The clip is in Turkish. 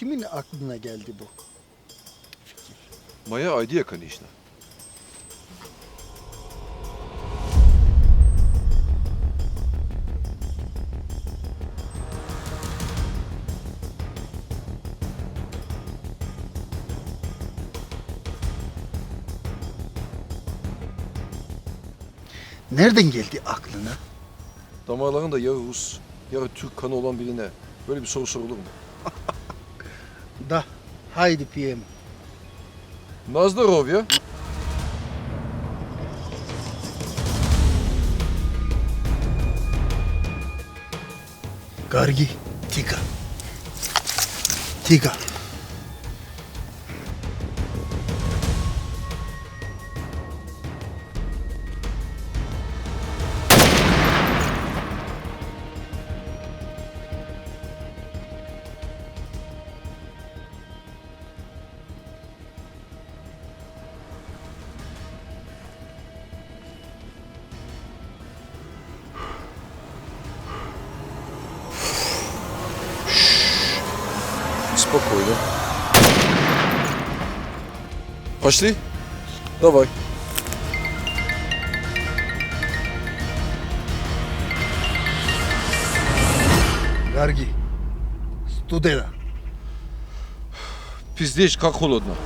kimin aklına geldi bu fikir? Maya Aydıya Kanişna. Nereden geldi aklına? Damarlarında yarı Rus, yarı Türk kanı olan birine böyle bir soru sorulur mu? Da haydi PM. Nazdarov ya. Gargi. Tiga. Tiga. Spokojnie. Poszli? Dawaj. Гарги, студена. Пиздеж, как холодно.